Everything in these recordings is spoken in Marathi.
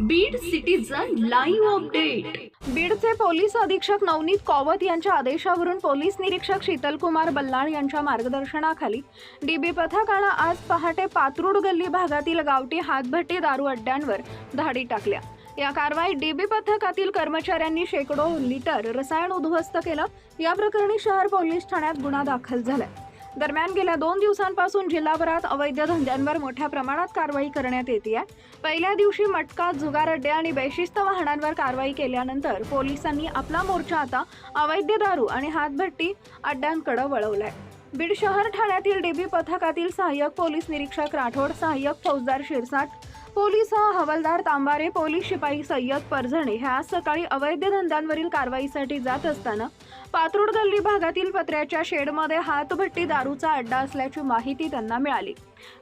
बीड सिटीजन लाईव्ह अपडेट बीडचे पोलीस अधीक्षक नवनीत कौवत यांच्या आदेशावरून पोलीस निरीक्षक शीतलकुमार बल्लाळ यांच्या मार्गदर्शनाखाली डीबी पथकानं आज पहाटे पात्रूड गल्ली भागातील गावठी हातभट्टी दारू अड्ड्यांवर धाडी टाकल्या. या कारवाईत डीबी पथकातील कर्मचाऱ्यांनी शेकडो लिटर रसायन उद्ध्वस्त केलं. या प्रकरणी शहर पोलीस ठाण्यात गुन्हा दाखल झालाय. दरम्यान गेल्या दोन दिवसांपासून जिल्हाभरात अवैध धंद्यांवर मोठ्या प्रमाणात कारवाई करण्यात येते आहे. पहिल्या दिवशी मटका जुगार अड्डे आणि बेशिस्त वाहनांवर कारवाई केल्यानंतर पोलिसांनी आपला मोर्चा आता अवैध दारू आणि हातभट्टी अड्ड्यांकडे वळवलाय. बीड शहर ठाण्यातील डीबी पथकातील सहाय्यक पोलीस निरीक्षक राठोड सहाय्यक फौजदार शिरसाट पोलीस हवालदार तांबारे पोलीस शिपाई सय्यद परझणे हे आज सकाळी अवैध धंद्यांवरील कारवाईसाठी जात असताना पात्रूड गल्ली भागातील पत्र्याच्या शेडमध्ये हातभट्टी दारूचा अड्डा असल्याची माहिती त्यांना मिळाली.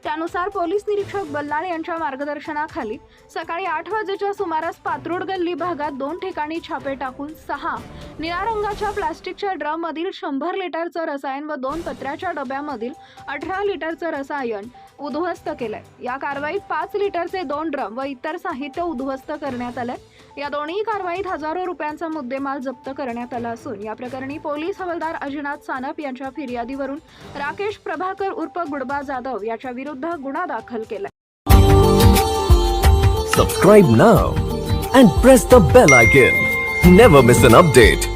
त्यानुसार पोलीस निरीक्षक बल्लाळ यांच्या मार्गदर्शनाखाली सकाळी आठ वाजेच्या सुमारास पात्रूड गल्ली भागात दोन ठिकाणी छापे टाकून सहा निळ्या रंगाच्या प्लास्टिकच्या ड्रममधील शंभर लिटरचं रसायन व दोन पत्र्याच्या डब्यामधील अठरा लिटरचं रसायन उद्ध्वस्त केलंय. या कारवाईत पाच लिटरचे दोन ड्रम व इतर साहित्य उद्ध्वस्त करण्यात आलंय. या दोन्ही कारवाईत हजारो रुपयांचा मुद्देमाल जप्त करण्यात आला असून या प्रकरणी पोलीस हवालदार अजिनाथ सानप यांच्या फिर्यादीवरून राकेश प्रभाकर उर्फ गुडबा जाधव याच्या विरुद्ध गुन्हा दाखल केला subscribe now and press the bell icon never miss an update